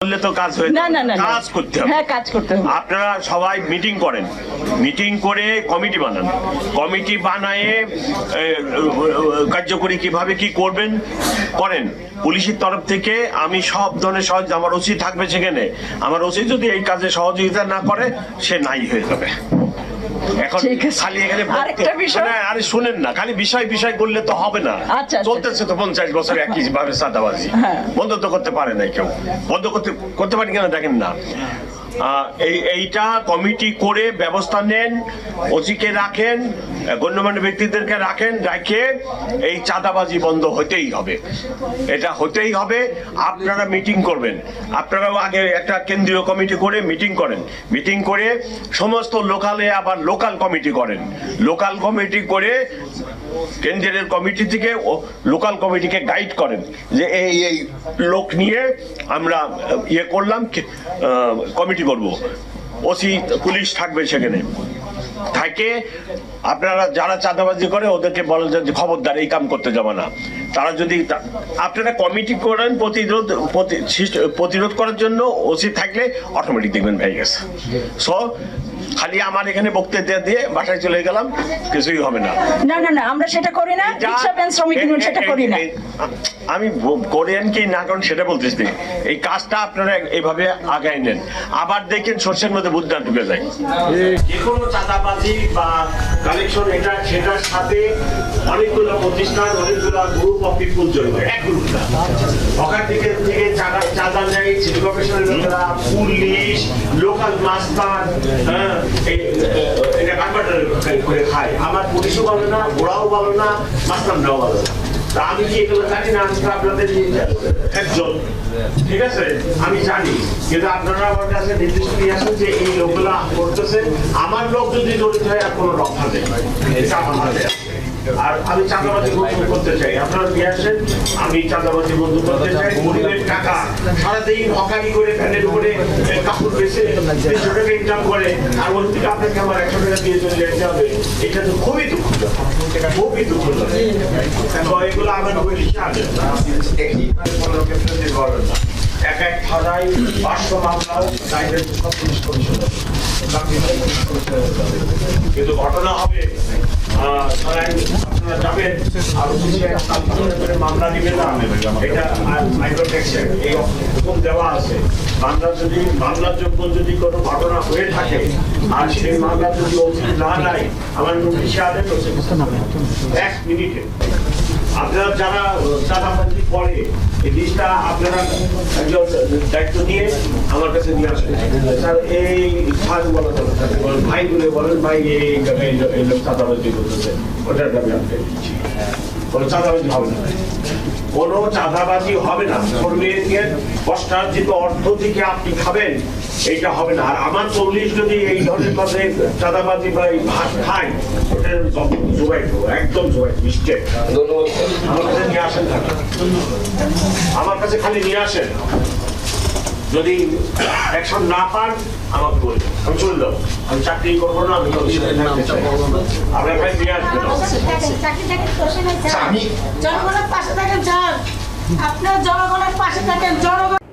করলে তো কাজ হয়ে না না না না। কাজ করতে হবে। হ্যাঁ কাজ করতে হবে। আপনারা সবাই মিটিং করেন। মিটিং করে কমিটি বানান। কমিটি বানায়ে কার্যকরী কীভাবে কি করবেন করেন। পুলিশের তরফ থেকে আমি সব ধরনের সহজ আমার ওসি থাকবে সেখানে। আমার ওসি যদি এই কাজে সহযোগিতা না করে সে নাই হয়ে যাবে। এখন। খালি এখানে আরেকটা বিষয়- আরে শুনেন না খালি বিষয় বিষয় করলে তো হবে না আচ্ছা, আচ্ছা। চলতেছে তো পঞ্চাশ বছর একই ভাবে সাদাবাজি হ্যাঁ। বন্ধ তো করতে পারে না কেউ বন্ধ করতে করতে পারেন কেন দেখেন না এই, এইটা কমিটি করে ব্যবস্থা নেন, ওসিকে রাখেন, গণ্যমান্য ব্যক্তিদেরকে রাখেন, রাখে এই চাঁদাবাজি বন্ধ হতেই হবে। এটা হতেই হবে, আপনারা মিটিং করবেন। আপনারাও আগে একটা কেন্দ্রীয় কমিটি করে মিটিং করেন। মিটিং করে সমস্ত লোকালে আবার লোকাল কমিটি করেন। লোকাল কমিটি করে কেন্দ্রের কমিটি থেকে লোকাল কমিটিকে গাইড করেন যে এই এই লোক নিয়ে আমরা ইয়ে করলাম কমিটি করব। ওসি, পুলিশ থাকবে সেখানে। থাকে, আপনারা যারা চাঁদাবাজি করে, ওদেরকে বলেন যে খবরদার, এই কাম করতে যাবে না। তারা যদি আপনারা কমিটি করেন প্রতিরোধ প্রতিরোধ করার জন্য, ওসি থাকলে অটোমেটিক দেখবেন হয়ে গেছে সো খালি আমার এখানে বক্তৃতা দিয়ে বাসায় চলে গেলাম কিছুই হবে না। না না না আমরা সেটা করি না ভ্যান শ্রমিক ইউনিয়ন সেটা করি না। আমি করেন কি না করেন সেটা বলতেছি। এই কাজটা আপনারা এইভাবে আগায় নেন। আবার দেখেন সর্ষের মধ্যে বুদ্ধা ঢুকে যায়। যে কোনো চাঁদাবাজি বা কালেকশন এটা সেটার সাথে অনেকগুলো প্রতিষ্ঠান অনেকগুলো গ্রুপ অফ পিপুল জড়িত। এক গ্রুপ না। ওখান থেকে থেকে চাঁদা চাঁদা নেয় সিটি কর্পোরেশনের লোকেরা পুলিশ লোকাল মাস্টার হ্যাঁ আমার পুলিশও ভালো না ওরাও ভালো না ভালো আমি কি এগুলো জানি না আমি আপনাদের একজন ঠিক আছে আমি জানি কিন্তু আপনারা আমার কাছে নির্দেশ নিয়ে আসেন যে এই লোকগুলা করতেছে আমার লোক যদি জড়িত হয় আর কোনো রক্ষা নেই এটা আমার হাতে আছে। আমি চাঁদাবাজি করতে চাই। আপনারা আসেন, আমি চাঁদাবাজি করতে চাই। গরিবের টাকা সারাদিন হকারি করে ফ্যানের উপরে কাপড় দেড়শো টাকা ইনকাম করে, আর ওর থেকে আপনাকে আমার একশো টাকা দিয়ে চলে যেতে হবে। এটা তো খুবই খুবই এগুলো আমার না। এক এক পাঁচশো কমিশন কিন্তু ঘটনা হবে যাবেন আর মামলা দিবে না এটা মাইক্রো ট্যাক্সের এই হুকুম দেওয়া আছে মামলা যদি মামলার যোগ্য যদি কোনো ঘটনা হয়ে থাকে আর সেই মামলা যদি না নাই আমার নোটিশে তো এক মিনিটে আপনারা যারা চাঁদাবাজি করে, এই জিনিসটা আপনারা একজন দায়িত্ব নিয়ে আমার কাছে নিয়ে আসবেন স্যার, এই ভাই বলা ভাই বলে, বলেন, ভাই, এই এই লোক চাঁদাবাজি করতেছে। ওটার দাবি দিচ্ছি চাঁদাবাজি হবে না। কোনো চাঁদাবাজি হবে না। কর্মীকে কষ্টার্জিত অর্থ থেকে আপনি খাবেন এইটা হবে না। আর আমার পুলিশ যদি এই ধরনের কাজে চাঁদাবাজি বা এই ভাত খায় ওটা জোগাই একদম জোগাই মিস্টেক আমার কাছে নিয়ে আসেন আমার কাছে খালি নিয়ে আসেন। যদি অ্যাকশন না পান আমাকে বলবেন আমি চলে যাব। আমি চাকরি করব না আমি আপনার ভাই নিয়ে আসবেন জনগণের পাশে থাকেন স্যার আপনার জনগণের পাশে থাকেন জনগণ